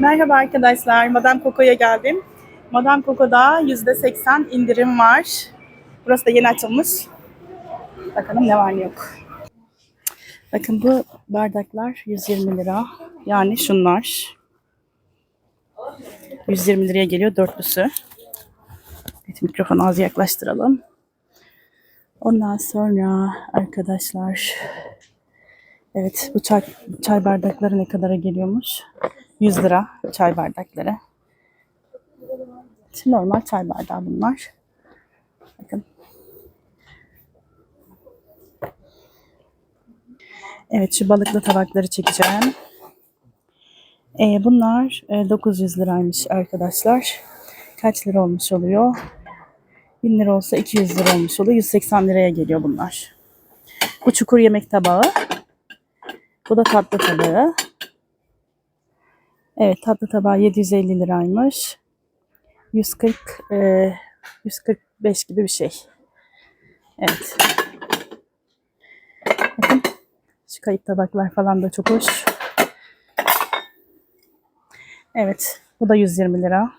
Merhaba arkadaşlar, Madame Coco'ya geldim. Madame Coco'da %80 indirim var. Burası da yeni açılmış. Bakalım ne var ne yok. Bakın bu bardaklar 120 lira. Yani şunlar. 120 liraya geliyor dörtlüsü. Evet, mikrofonu az yaklaştıralım. Ondan sonra arkadaşlar Evet bu çay, çay bardakları ne kadara geliyormuş? 100 lira çay bardakları. Şimdi normal çay bardağı bunlar. Bakın. Evet şu balıklı tabakları çekeceğim. Ee, bunlar e, 900 liraymış arkadaşlar. Kaç lira olmuş oluyor? 1000 lira olsa 200 lira olmuş oluyor. 180 liraya geliyor bunlar. Bu çukur yemek tabağı. Bu da tatlı tabağı. Evet tatlı tabağı 750 liraymış. 140 e, 145 gibi bir şey. Evet. Bakın şu kayıp tabaklar falan da çok hoş. Evet bu da 120 lira.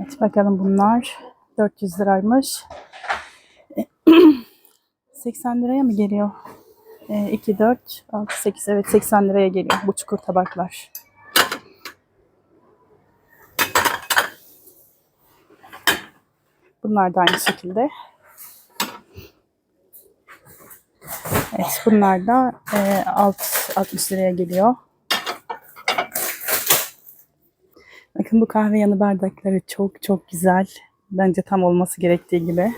Evet bakalım bunlar 400 liraymış. 80 liraya mı geliyor? E, 2, 4, 6, 8 evet 80 liraya geliyor bu çukur tabaklar. Bunlar da aynı şekilde. Evet bunlar da e, alt 60 liraya geliyor. Bakın bu kahve yanı bardakları çok çok güzel. Bence tam olması gerektiği gibi.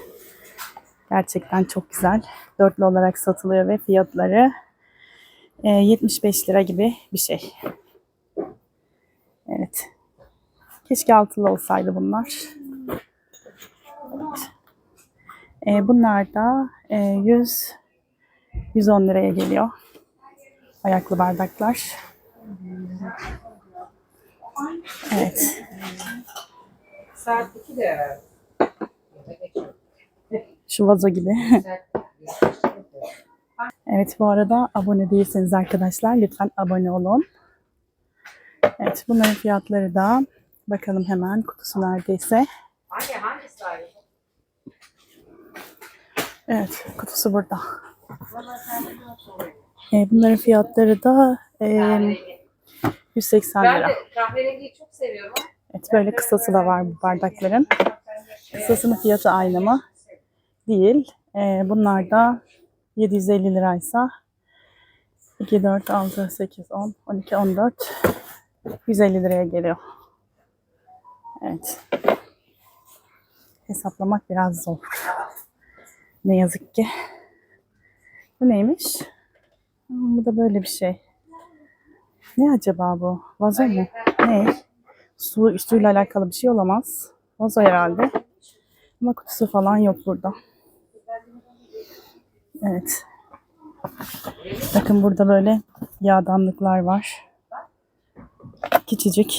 Gerçekten çok güzel. Dörtlü olarak satılıyor ve fiyatları e, 75 lira gibi bir şey. Evet. Keşke altılı olsaydı bunlar. Evet. E, bunlar da e, 100 110 liraya geliyor. Ayaklı bardaklar. Evet. Saat 2 de. Şu vazo gibi. evet bu arada abone değilseniz arkadaşlar lütfen abone olun. Evet bunların fiyatları da bakalım hemen kutusu neredeyse. Anne hangisi? Evet kutusu burada. Ee, bunların fiyatları da e, Kahverengi. 180 Ben lira. de kahverengiyi çok seviyorum. Evet böyle kısası da var bu bardakların. Kısasının fiyatı aynı mı? Değil. Ee, bunlar da 750 liraysa 2, 4, 6, 8, 10, 12, 14 150 liraya geliyor. Evet. Hesaplamak biraz zor. Ne yazık ki. Bu neymiş? Bu da böyle bir şey. Ne acaba bu? Vazo mu? Ne? Su, suyla alakalı bir şey olamaz. Vazo herhalde. Ama kutusu falan yok burada. Evet. Bakın burada böyle yağdanlıklar var. Küçücük.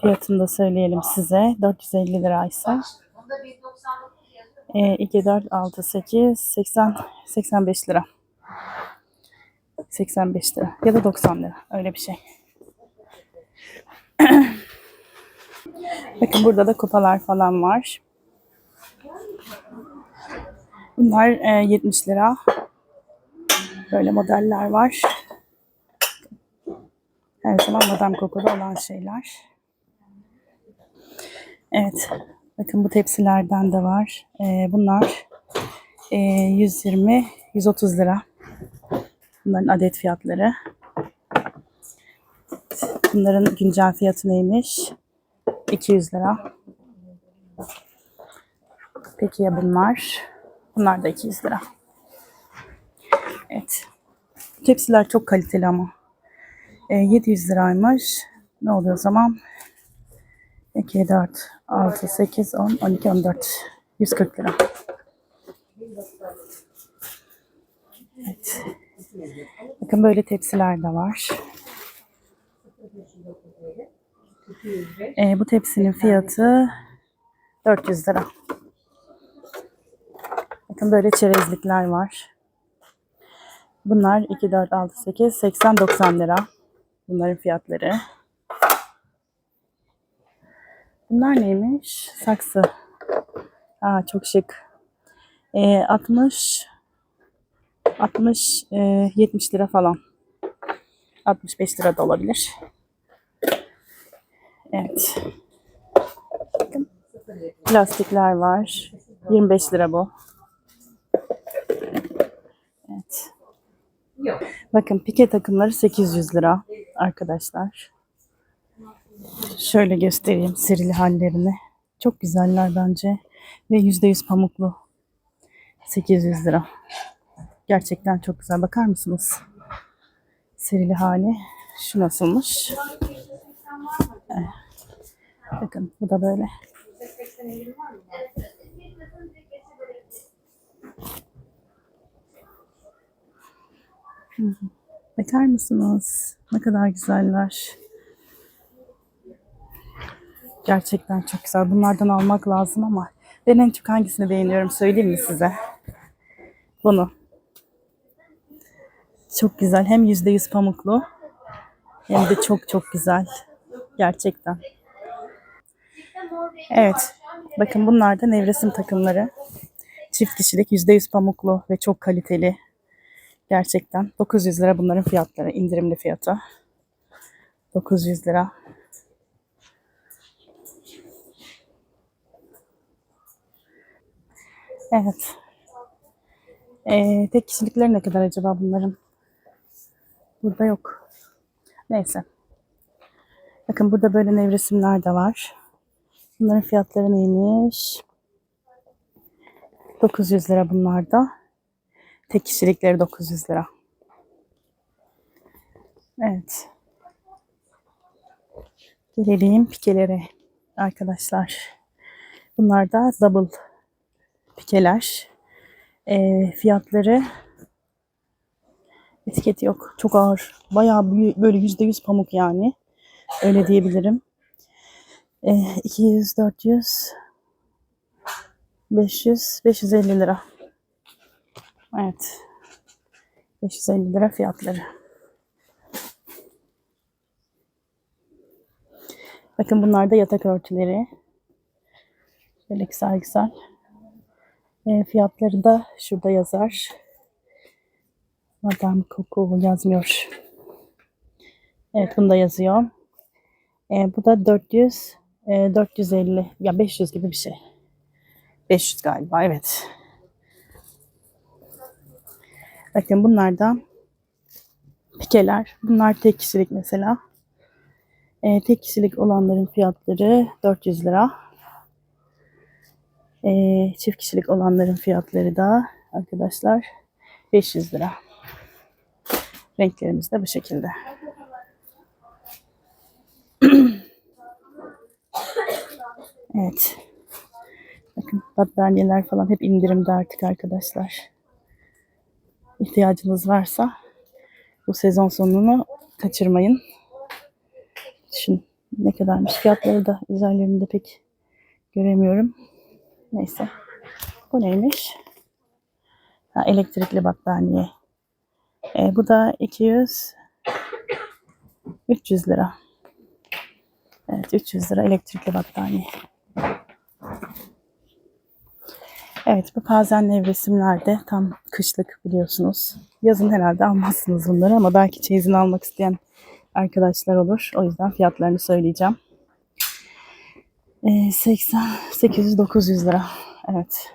Fiyatını da söyleyelim size. 450 liraysa. Bunda 199 yazıyor. E, 2, 4, 6, 8, 80, 85 lira. 85 lira ya da 90 lira. Öyle bir şey. Bakın burada da kupalar falan var. Bunlar e, 70 lira. Böyle modeller var. Her zaman Madame Coco'da olan şeyler. Evet. Bakın bu tepsilerden de var. E, bunlar e, 120, 130 lira. Bunların adet fiyatları. Bunların güncel fiyatı neymiş? 200 lira. Peki ya bunlar? Bunlar da 200 lira. Evet. Tepsiler çok kaliteli ama. E, 700 liraymış. Ne oluyor o zaman? 2, 4, 6, 8, 10, 12, 14. 140 lira. Evet. Bakın böyle tepsiler de var. Ee, bu tepsinin fiyatı 400 lira. Bakın böyle çerezlikler var. Bunlar 2, 4, 6, 8, 80, 90 lira. Bunların fiyatları. Bunlar neymiş? Saksı. Aa, çok şık. Ee, 60 60 e, 70 lira falan. 65 lira da olabilir. Evet. Plastikler var. 25 lira bu. Evet. Bakın pike takımları 800 lira arkadaşlar. Şöyle göstereyim serili hallerini. Çok güzeller bence. Ve %100 pamuklu. 800 lira. Gerçekten çok güzel. Bakar mısınız? Serili hali. Şu nasılmış? Evet. Bakın bu da böyle. Bakar mısınız? Ne kadar güzeller. Gerçekten çok güzel. Bunlardan almak lazım ama ben en çok hangisini beğeniyorum söyleyeyim mi size? Bunu. Çok güzel. Hem %100 pamuklu hem de çok çok güzel. Gerçekten. Evet. Bakın bunlar da nevresim takımları. Çift kişilik %100 pamuklu ve çok kaliteli. Gerçekten 900 lira bunların fiyatları, indirimli fiyatı. 900 lira. Evet. Ee, tek kişilikleri ne kadar acaba bunların? Burada yok. Neyse. Bakın burada böyle nevresimler de var. Bunların fiyatları neymiş? 900 lira bunlar da. Tek kişilikleri 900 lira. Evet. Gelelim pikelere arkadaşlar. Bunlar da double pikeler. Ee, fiyatları etiketi yok. Çok ağır. Bayağı böyle %100 pamuk yani. Öyle diyebilirim. Ee, 200, 400, 500, 550 lira. Evet. 550 lira fiyatları. Bakın bunlar da yatak örtüleri. Böyle güzel güzel. E, fiyatları da şurada yazar. Madame Coco yazmıyor. Evet bunu da yazıyor. E, bu da 400, e, 450 ya 500 gibi bir şey. 500 galiba evet. Bakın bunlar da pikeler. Bunlar tek kişilik mesela. Ee, tek kişilik olanların fiyatları 400 lira. Ee, çift kişilik olanların fiyatları da arkadaşlar 500 lira. Renklerimiz de bu şekilde. evet. Bakın battaniyeler falan hep indirimde artık arkadaşlar ihtiyacınız varsa bu sezon sonunu kaçırmayın. Düşün ne kadarmış fiyatları da üzerlerinde pek göremiyorum. Neyse. Bu neymiş? Ha, elektrikli battaniye. E, bu da 200 300 lira. Evet 300 lira elektrikli battaniye. Evet bu bazen nevresimlerde tam kışlık biliyorsunuz. Yazın herhalde almazsınız bunları ama belki çeyizini almak isteyen arkadaşlar olur. O yüzden fiyatlarını söyleyeceğim. Ee, 80, 800, 900 lira. Evet.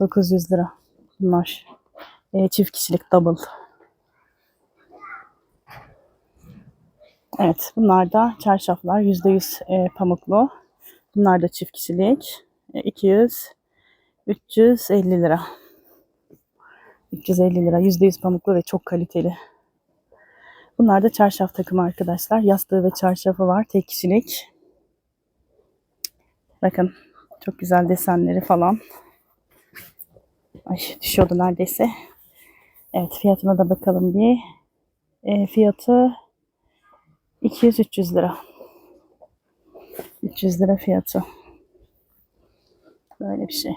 900 lira bunlar. Ee, çift kişilik double. Evet bunlar da çarşaflar. %100 e, pamuklu. Bunlar da çift kişilik. E, 200 350 lira. 350 lira. %100 pamuklu ve çok kaliteli. Bunlar da çarşaf takımı arkadaşlar. Yastığı ve çarşafı var. Tek kişilik. Bakın. Çok güzel desenleri falan. Ay düşüyordu neredeyse. Evet fiyatına da bakalım bir. E, fiyatı 200-300 lira. 300 lira fiyatı. Böyle bir şey.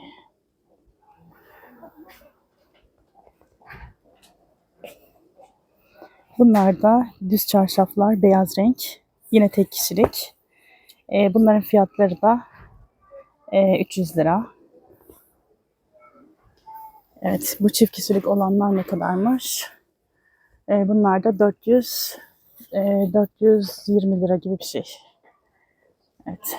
Bunlar da düz çarşaflar, beyaz renk. Yine tek kişilik. Ee, bunların fiyatları da e, 300 lira. Evet, bu çift kişilik olanlar ne kadarmış? Ee, bunlar da 400 e, 420 lira gibi bir şey. Evet.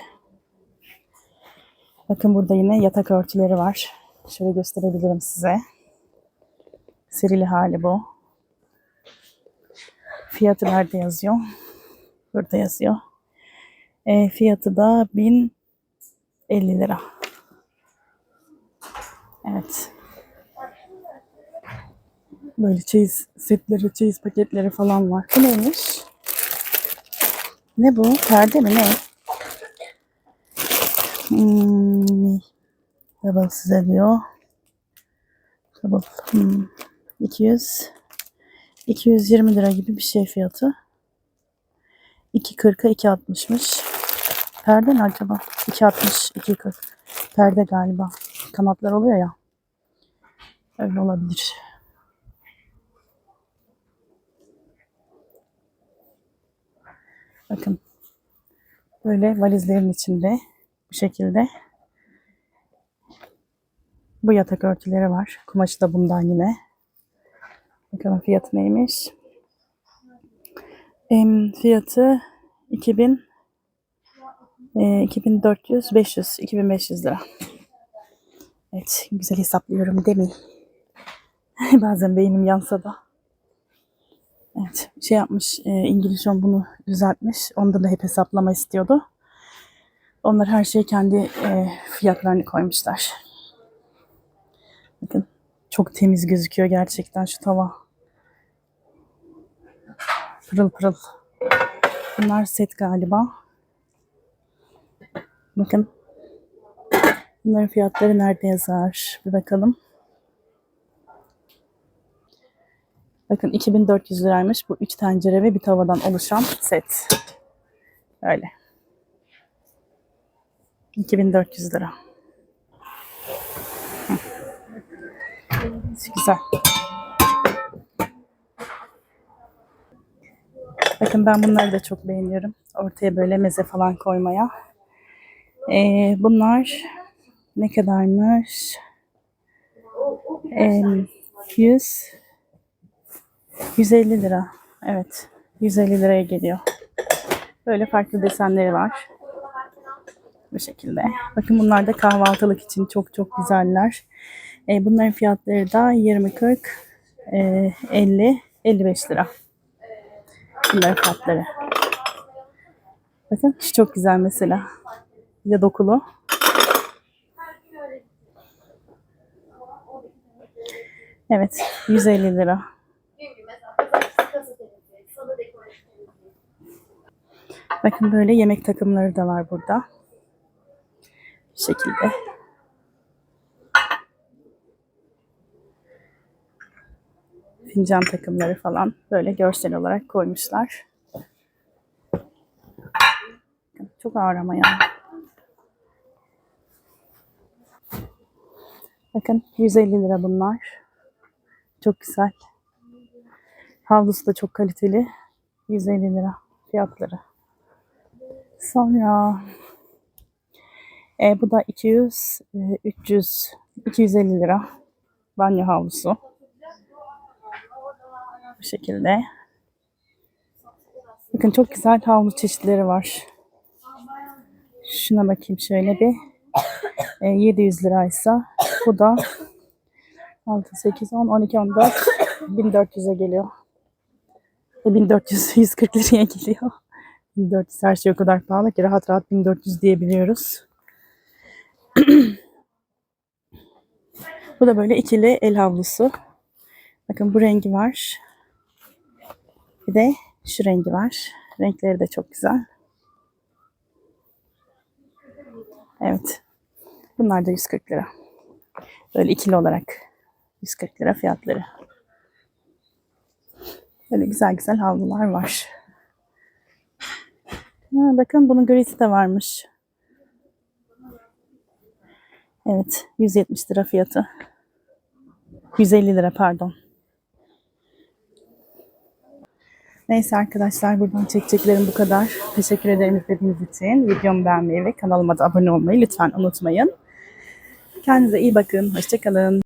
Bakın burada yine yatak örtüleri var. Şöyle gösterebilirim size. Serili hali bu. Fiyatı nerede yazıyor? Burada yazıyor. E, fiyatı da 1050 lira. Evet. Böyle çeyiz setleri, çeyiz paketleri falan var. Bu neymiş? Ne bu? Perde mi ne? Hmm, double size diyor. Double. Hmm. 200 220 lira gibi bir şey fiyatı. 2.40'a 2.60'mış. Perde ne acaba? 2.60, 2.40. Perde galiba. Kanatlar oluyor ya. Öyle olabilir. Bakın. Böyle valizlerin içinde bu şekilde. Bu yatak örtüleri var. Kumaşı da bundan yine. Bakalım fiyatı neymiş. Em, fiyatı 2000 e, 2400 500 2500 lira. Evet, güzel hesaplıyorum değil mi? Bazen beynim yansa da. Evet, şey yapmış, e, İngiliz John bunu düzeltmiş. Onda da hep hesaplama istiyordu. Onlar her şeyi kendi e, fiyatlarını koymuşlar. Çok temiz gözüküyor gerçekten şu tava. Pırıl pırıl. Bunlar set galiba. Bakın. Bunların fiyatları nerede yazar? Bir bakalım. Bakın 2400 liraymış bu 3 tencere ve bir tavadan oluşan set. Öyle. 2400 lira. Güzel. Bakın ben bunları da çok beğeniyorum. Ortaya böyle meze falan koymaya. Ee, bunlar ne kadarmış? Ee, 100 150 lira. Evet. 150 liraya geliyor. Böyle farklı desenleri var. Bu şekilde. Bakın bunlar da kahvaltılık için çok çok güzeller. Ee, bunların fiyatları da 20 40 e, 50 55 lira. Bunların fiyatları. Bakın çok güzel mesela. Bir de dokulu. Evet, 150 lira. Bakın böyle yemek takımları da var burada. Bu şekilde. Fincan takımları falan böyle görsel olarak koymuşlar. Çok ağır ama ya. Bakın 150 lira bunlar. Çok güzel. Havlusu da çok kaliteli. 150 lira fiyatları. Sonra e, bu da 200, e, 300, 250 lira banyo havlusu. Bu şekilde. Bakın çok güzel havlu çeşitleri var. Şuna bakayım şöyle bir. E, 700 liraysa bu da 6, 8, 10, 12, 14 1400'e geliyor. E, 1400, 140 liraya geliyor. 1400 her şey o kadar pahalı ki rahat rahat 1400 diyebiliyoruz. bu da böyle ikili el havlusu. Bakın bu rengi var. Bir de şu rengi var. Renkleri de çok güzel. Evet. Bunlar da 140 lira. Böyle ikili olarak 140 lira fiyatları. Böyle güzel güzel havlular var. Ha, bakın bunun grisi de varmış. Evet. 170 lira fiyatı. 150 lira pardon. Neyse arkadaşlar buradan çekeceklerim bu kadar. Teşekkür ederim izlediğiniz için. Videomu beğenmeyi ve kanalıma da abone olmayı lütfen unutmayın. Kendinize iyi bakın. Hoşçakalın.